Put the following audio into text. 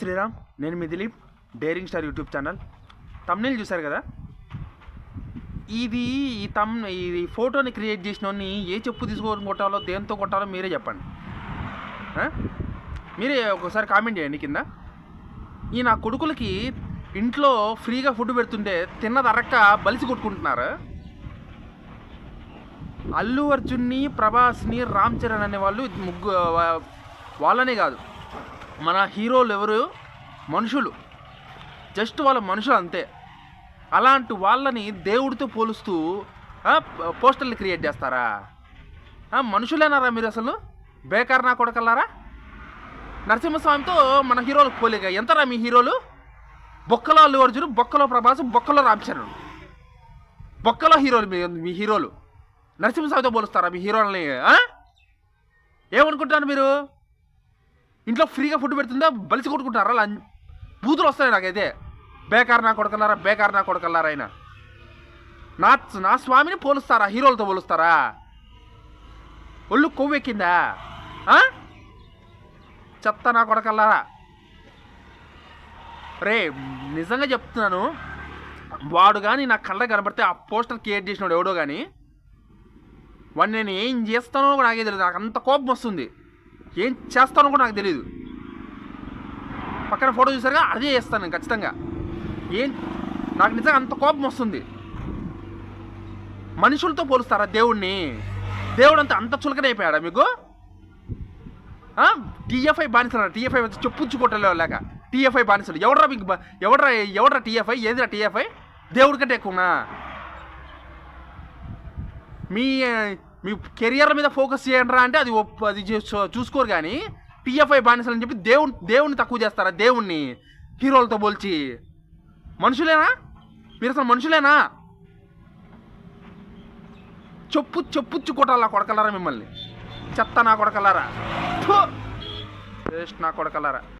శ్రీరామ్ నేను మీ Dilip daring star YouTube channel. Thumbnail చూశారు కదా? ఇది ఈ తమ్ ఇది ఫోటోని క్రియేట్ చేసినోని ఏ చెప్పు తీసుకొని కొట్టాలో దేంతో కొట్టాలో మీరే చెప్పండి. మీరే ఒకసారి కామెంట్ చేయండి కింద. ఈ నా కొడుకులకి ఇంట్లో ఫ్రీగా ఫుడ్ పెడుతుంటే తిన్నది అరక్క బలిసి కొట్టుకుంటున్నారు. అల్లు అర్జున్ని ప్రభాస్ని రామ్ చరణ్ అనే వాళ్ళు ముగ్గు వాళ్ళనే కాదు. మన హీరోలు ఎవరు? మనుషులు. జస్ట్ వాళ్ళ మనుషులు అంతే. అలాంటి వాళ్ళని దేవుడితో పోలుస్తూ పోస్టర్లు క్రియేట్ చేస్తారా? మనుషులేనారా మీరు అసలు? బేకార్ నా కొడకల్లారా? నరసింహస్వామితో మన హీరోలు పోలేక ఎంతరా మీ హీరోలు? బొక్కలో అల్లు అర్జును బొక్కలో ప్రభాస్ బొక్కలో రామచరణ్. బొక్కలో హీరోలు మీ మీ హీరోలు. నరసింహస్వామితో పోలుస్తారా మీ హీరోలని ఆ? ఏమనుకుంటున్నారు మీరు? ఇంట్లో ఫ్రీగా ఫుడ్ పెడుతుందా? బలిసి కొట్టుకుంటారా లం- బూతులు వస్తాయి నాకైతే. బేకార్ నా కొడకల్లారా బేకార్ నా కొడకల్లారా ఆయన నా నా స్వామిని పోలుస్తారా? హీరోలతో పోలుస్తారా? ఒళ్ళు కొవ్వెక్కిందా ఎక్కిందా? చెత్త నా కొడకల్లారా? రే నిజంగా చెప్తున్నాను. వాడు కానీ నా కళ్ళ కనబడితే ఆ పోస్టర్ క్రియేట్ చేసినాడు ఎవడో కానీ వాడిని నేను ఏం చేస్తానో నాకే తెలియదు నాకు అంత కోపం వస్తుంది. ఏం చేస్తానో కూడా నాకు తెలియదు పక్కన ఫోటో చూసారుగా అదే చేస్తాను నేను ఖచ్చితంగా. ఏం నాకు నిజంగా అంత కోపం వస్తుంది. మనుషులతో పోలుస్తారా దేవుణ్ణి? దేవుడు అంత అంత చులకనైపోయాడా మీకు? టీఎఫ్ఐ బానిసలు టీఎఫ్ఐ వచ్చి చెప్పుచ్చుకోవటంలో లేక. టీఎఫ్ఐ బానిసలు. ఎవడరా మీకు ఎవడరా ఎవడరా టీఎఫ్ఐ? ఏదిరా టీఎఫ్ఐ? దేవుడి కంటే ఎక్కువనా? మీ మీ కెరియర్ మీద ఫోకస్ చేయండిరా అంటే అది ఒప్- అది చూ- చూసుకోరు కానీ పిఎఫ్ఐ బానిసలు అని చెప్పి దేవుని దేవుణ్ణి తక్కువ చేస్తారా? దేవుణ్ణి హీరోలతో పోల్చి. మనుషులేనా? మీరు అసలు మనుషులేనా? చెప్పు చెప్పుచ్చు కొట్టాలా కొడకలారా మిమ్మల్ని? చెత్త నా కొడకలారా? వేస్ట్ నా కొడకలారా?